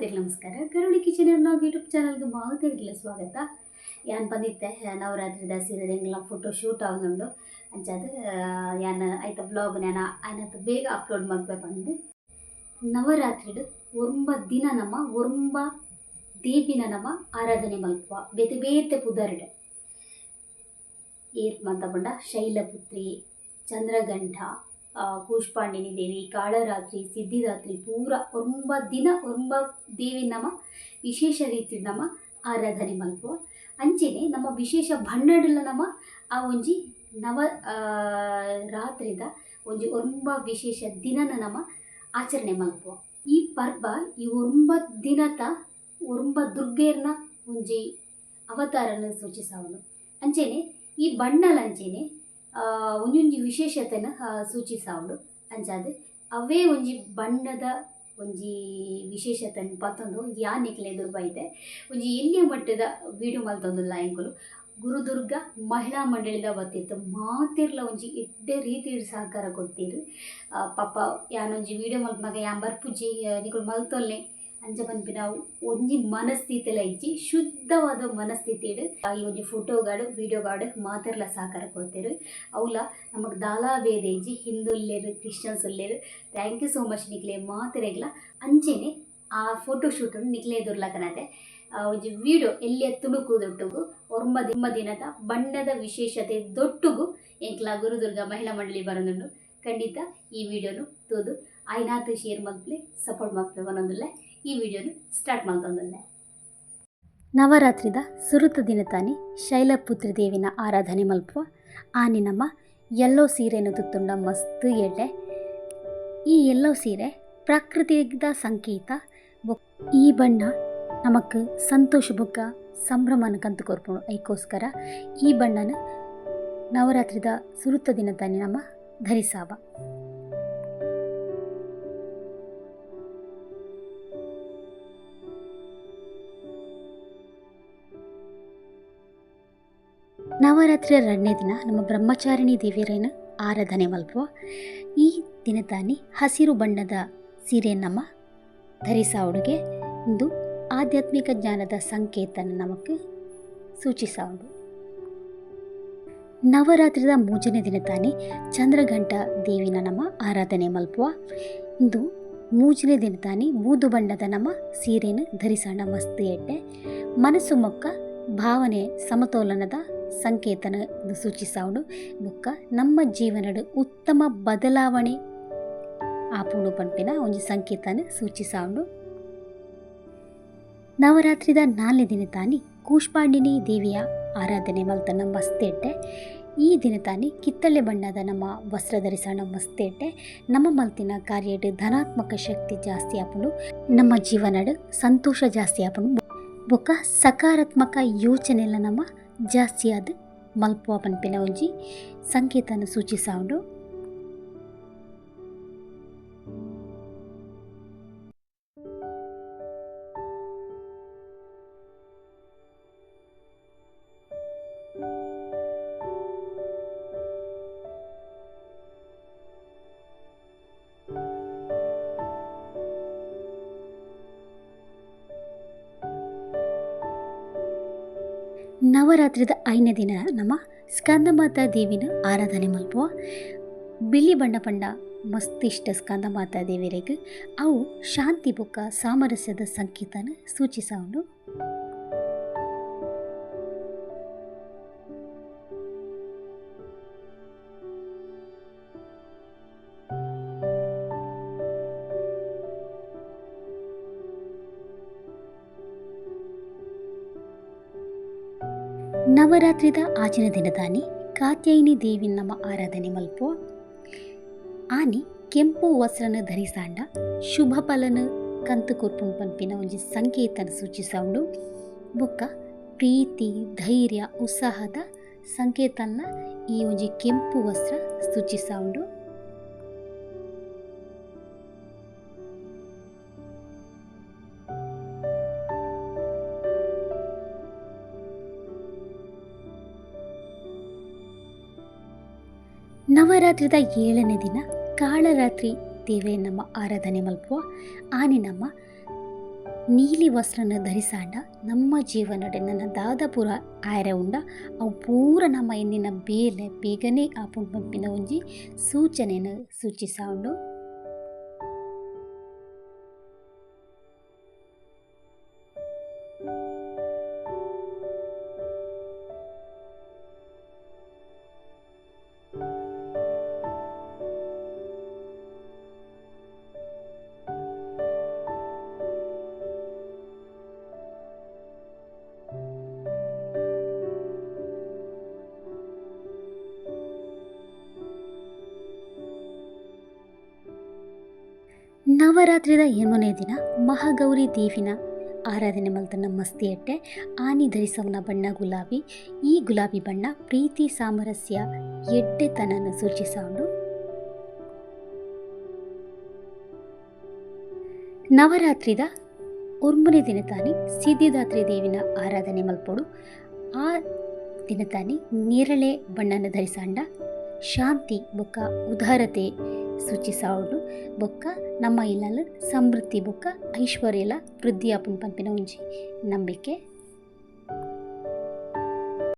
ಮಾತೆಗೆ ನಮಸ್ಕಾರ. ಕರುಳಿ ಕಿಚನ್ ನಾವು ಯೂಟ್ಯೂಬ್ ಚಾನಲ್ಗೆ ಮಾತೆಗಿಲ್ಲ ಸ್ವಾಗತ. ಯಾನ್ ಬಂದಿತ್ತೆ? ನವರಾತ್ರಿದ ಸೀರೆ ಹೆಂಗೆಲ್ಲ ಫೋಟೋ ಶೂಟ್ ಆಗುಂಡು ಅಂಚಾದ ಯಾನ್ ಆಯ್ತ ಬ್ಲಾಗ್ ನಾನು ಆಯ್ನತ್ತು ಬೇಗ ಅಪ್ಲೋಡ್ ಮಾಡ್ಬೇಕು ಬಂದು ನವರಾತ್ರಿಡು ಒಂಬ ದಿನ ನಮ್ಮ ಒಂಬ ದೇವಿನ ನಮ್ಮ ಆರಾಧನೆ ಮಲ್ಪುವ. ಬೇತೆ ಬೇತೆ ಪುದರ್ಡ್. ಏತ್ ಮಾತ ಶೈಲಪುತ್ರಿ, ಚಂದ್ರಗಂಠ ಕೂಷ್ಪಾಂಡಿನಿ ದೇವಿ ಕಾಳರಾತ್ರಿ ಸಿದ್ಧಿರಾತ್ರಿ ಪೂರ ಒಂಬ ದಿನ, ಒಂಬ ದೇವಿ ನಮ್ಮ ವಿಶೇಷ ರೀತಿ ನಮ್ಮ ಆರಾಧನೆ ಮಲ್ಪುವ. ಅಂಚೆನೆ ನಮ್ಮ ವಿಶೇಷ ಬಣ್ಣಡಲ್ಲ ನಮ್ಮ ಆ ಒಂಜಿ ನವ ರಾತ್ರಿದ ಒಂಜಿ ಒಂಬ ವಿಶೇಷ ದಿನನ ನಮ್ಮ ಆಚರಣೆ ಮಲ್ಪುವ. ಈ ಪರ್ವ ಈ ಒಂಬ ದಿನದ ಒಂಬ ದುರ್ಗೆರ್ನ ಒಂಜಿ ಅವತಾರನ ಸೂಚಿಸವನು ಅಂಚೆನೆ ಈ ಬಣ್ಣಲ ಅಂಚೆನೆ ಒಂಜೊಂಜಿ ವಿಶೇಷತೆನ ಸೂಚಿಸಾವಳು ಅಂಚಾದ್ ಅವೇ ಒಂಜಿ ಬಣ್ಣದ ಒಂಜಿ ವಿಶೇಷತೆ ಪತ್ತೊಂದು ಯಾನೆಕ್ಲೆ ಎದುರು ಬೈತೆ ಒಂಜಿ ಎಲ್ಲಿಯ ಮಟ್ಟದ ವೀಡಿಯೋ ಮಲ್ತೊಂದುಲ್ಲ ಎಂಕುಲು ಗುರುದುರ್ಗ ಮಹಿಳಾ ಮಂಡಳಿದ ಬತ್ತಿತ್ತು ಮಾತಿರ್ಲ ಒಂಜಿ ಎಡ್ಡೆ ರೀತಿ ಸಹಕಾರ ಕೊಡ್ತೀರು. ಪಾಪ ಯಾನೊಂಜಿ ವೀಡಿಯೋ ಮಗ ಯಾಂಬರ್ ಬರ್ಪುಜಿ ನಿಕುಲು ಮಲ್ತೊಲ್ಲೆ. ಅಂಚ ಪನ್ಪಿನ ಒಂಜಿ ಮನಸ್ಥಿತಿಲ ಇಜ್ಜಿ ಶುದ್ಧವಾದ ಮನಸ್ಥಿತಿಡ್ ಈ ಒಂಜಿ ಫೋಟೋಗಾಡು ವೀಡಿಯೋಗಾಡು ಮಾತೆರ್ಲ ಸಹಕಾರ ಕೊಡ್ತೀರು. ಅವ್ಲ ನಮಗೆ ದಾಲಾ ಬೇದ ಇಜ್ಜಿ ಹಿಂದೂ ಇಲ್ಲೇರು ಕ್ರಿಶ್ಚಿಯನ್ಸ್ ಇಲ್ಲೇರು ಥ್ಯಾಂಕ್ ಯು ಸೋ ಮಚ್ ನಿಕ್ಲೆ ಮಾತೆರೆಗ್ಲ. ಅಂಚೆನೆ ಆ ಫೋಟೋ ಶೂಟನ್ನು ನಿಕ್ಲೆ ಎದುರ್ಲಕನತೆ ಒಂಜಿ ವಿಡಿಯೋ ಎಲ್ಲಿಯ ತುಣುಕು ದೊಟ್ಟುಗು ಒರ್ಮ ದಿಮ್ಮ ದಿನದ ಬಣ್ಣದ ವಿಶೇಷತೆ ದೊಟ್ಟುಗು ಎಂಕ್ಲ ಗುರುದುರ್ಗ ಮಹಿಳಾ ಮಂಡಳಿ ಬರೋದುಂಡು. ಖಂಡಿತ ಈ ವಿಡಿಯೋನು ತೂದು. ಐನಾತು ಶೇರ್ ಮಲ್ಪಲೆ ಸಪೋರ್ಟ್ ಮಾಡ್ತೇವೆ ಒಂದೊಂದುಲ್ಲೆ ಈ ವಿಡಿಯೋನ ಸ್ಟಾರ್ಟ್ ಮಾಡ್ತಂದಲ್ಲೆ ನವರಾತ್ರಿದ ಸುರುತ ದಿನ ತಾನೆ ಶೈಲಪುತ್ರಿ ದೇವಿನ ಆರಾಧನೆ ಮಲ್ಪುವ. ಆನೆ ನಮ್ಮ ಎಲ್ಲೋ ಸೀರೆಯನ್ನು ತುತ್ತುಂಡ ಮಸ್ತ್ ಎಡೆ. ಈ ಎಲ್ಲೋ ಸೀರೆ ಪ್ರಕೃತಿದ ಸಂಕೇತ. ಈ ಬಣ್ಣ ನಮಕ್ ಸಂತೋಷ ಬುಕ್ಕ ಸಂಭ್ರಮನ ಕಂತು ಐಕೋಸ್ಕರ ಈ ಬಣ್ಣನ ನವರಾತ್ರಿದ ಸುರುತ ದಿನ ತಾನೆ ನಮ್ಮ ಧರಿಸಾವ. ನವರಾತ್ರಿಯ ಎರಡನೇ ದಿನ ನಮ್ಮ ಬ್ರಹ್ಮಚಾರಿಣಿ ದೇವಿಯರನ್ನ ಆರಾಧನೆ ಮಲ್ಪುವ ಈ ದಿನದಾನಿ ಹಸಿರು ಬಣ್ಣದ ಸೀರೆ ನಮ್ಮ ಧರಿಸಾವುಡುಗೆ ಇಂದು ಆಧ್ಯಾತ್ಮಿಕ ಜ್ಞಾನದ ಸಂಕೇತನ ನಮಗೆ ಸೂಚಿಸಾವುದು ನವರಾತ್ರಿದ ಮೂಜನೇ ದಿನ ತಾನೇ ಚಂದ್ರಘಂಟ ದೇವಿನ ನಮ್ಮ ಆರಾಧನೆ ಮಲ್ಪುವ ಇಂದು ಮೂಜನೇ ದಿನ ತಾನೇ ಬೂದು ಬಣ್ಣದ ನಮ್ಮ ಸೀರೆನ ಧರಿಸೋಣ ಮಸ್ತಿ ಎಡ್ಡೆ ಮನಸ್ಸು ಮೊಕ್ಕ ಭಾವನೆ ಸಮತೋಲನದ ಸಂಕೇತನ ಸೂಚಿಸಾವುಡು ಬೊಕ್ಕ, ನಮ್ಮ ಜೀವನದ ಉತ್ತಮ ಬದಲಾವಣೆ. ಆಪುಂಡು ಪಂಪಿನ ಒಂಜಿ ಸಂಕೇತನ ಸೂಚಿಸಾವುಡು ನವರಾತ್ರಿದ ನಾಲ್ನೇ ದಿನ ತಾನಿ ಕೂಷ್ಪಾಂಡಿನಿ ದೇವಿಯ ಆರಾಧನೆ ಮಲ್ತನ ಮಸ್ತೆಡ್ಡೆ ಈ ದಿನ ತಾನಿ ಕಿತ್ತಳೆ ಬಣ್ಣದ ನಮ್ಮ ವಸ್ತ್ರ ಧರಿಸೋಣ ಮಸ್ತೆಡ್ಡೆ ನಮ್ಮ ಮಲ್ತಿನ ಕಾರ್ಯಡ್ ಧನಾತ್ಮಕ ಶಕ್ತಿ ಜಾಸ್ತಿ ಆಪುಂಡು. ನಮ್ಮ ಜೀವನಡ್ ಸಂತೋಷ ಜಾಸ್ತಿ ಆಪುಂಡು. ಬೊಕ್ಕ, ಸಕಾರಾತ್ಮಕ ಯೋಚನೆಲ್ಲ ನಮ್ಮ ಜಾಸ್ತಿ ಆದ ಮಲ್ಪುವ ಪನ್ಪಿನ ಒಂಜಿ ಸಂಕೇತನ ಸೂಚಿಸಾವುಂಡು ನವರಾತ್ರಿದ ಐದನೇ ದಿನ ನಮ್ಮ ಸ್ಕಂದಮಾತಾ ದೇವಿನ ಆರಾಧನೆ ಮಲ್ಪುವ ಬಿಳಿ ಬಣ್ಣ ಪಂಡ ಮಸ್ತ್ ಇಷ್ಟ ಸ್ಕಂದಮಾತಾ ದೇವಿರಿಗೆ ಅವು ಶಾಂತಿ ಬುಕ್ಕ ಸಾಮರಸ್ಯದ ಸಂಕೇತನ ಸೂಚಿಸವುಂಡು ನವರಾತ್ರಿದ ಆಚಿನ ದಿನದಾನಿ ಕಾತ್ಯಾಯಿನಿ ದೇವಿ ನಮ್ಮ ಆರಾಧನೆ ಮಲ್ಪುವ. ಆನಿ ಕೆಂಪು ವಸ್ತ್ರನ ಧರಿಸಾಂಡ ಶುಭ ಫಲನ ಕಂತು ಕೊರ್ಪುಂಡು ಪಂಪಿನ ಒಂಜಿ ಸಂಕೇತನ ಸೂಚಿಸೌಂಡು ಬೊಕ್ಕ ಪ್ರೀತಿ, ಧೈರ್ಯ, ಉತ್ಸಾಹದ ಸಂಕೇತನ ಈ ಒಂಜಿ ಕೆಂಪು ವಸ್ತ್ರ ಸೂಚಿಸವುಂಡು ನವರಾತ್ರಿದ ಏಳನೇ ದಿನ ಕಾಳರಾತ್ರಿ ದೇವೆ ನಮ್ಮ ಆರಾಧನೆ ಮಲ್ಪುವ. ಆನೆ ನಮ್ಮ ನೀಲಿ ವಸ್ತ್ರನ ಧರಿಸಾಂಡ ನಮ್ಮ ಜೀವನಡೆ ನನ್ನ ದಾದಪುರ ಆಯರೆ ಉಂಡ. ಅವು ಪೂರ ನಮ್ಮ ಎಂದಿನ ಬೇಲೆ, ಬೇಗನೆ ಆ ಪಂಪಿನ ಒಂಜಿ ಸೂಚನೆನ ಸೂಚಿಸ ನವರಾತ್ರಿದ ಎರಡನೇ ದಿನ ಮಹಾಗೌರಿ ದೇವಿನ ಆರಾಧನೆ ಮಲ್ತನ ಮಸ್ತಿಯಟ್ಟೆ ಆನಿ ಧರಿಸವನ ಬಣ್ಣ ಗುಲಾಬಿ. ಈ ಗುಲಾಬಿ ಬಣ್ಣ ಪ್ರೀತಿ ಸಾಮರಸ್ಯ ಎಡ್ಡೆತನನ ಸೂಚಿಸಾಂಡು ನವರಾತ್ರಿದ ಒರ್ಮನೆ ದಿನ ತಾನಿ ಸಿದ್ಧಿದಾತ್ರಿ ದೇವಿನ ಆರಾಧನೆ ಮಲ್ಪೊಡು. ಆ ದಿನ ತಾನಿ ನೇರಳೆ ಬಣ್ಣನ ಧರಿಸಾಂಡ. ಶಾಂತಿ ಬೊಕ್ಕ ಉದಾರತೆ ಸೂಚಿಸಾವುಡು ಬೊಕ್ಕ ನಮ್ಮ ಇಲ್ಲಲು ಸಮೃದ್ಧಿ ಬೊಕ್ಕ ಐಶ್ವರ್ಯಲ ವೃದ್ಧಿ ಆಪುಂಡು ಪಂಪಿನ ಒಂಜಿ ನಂಬಿಕೆ.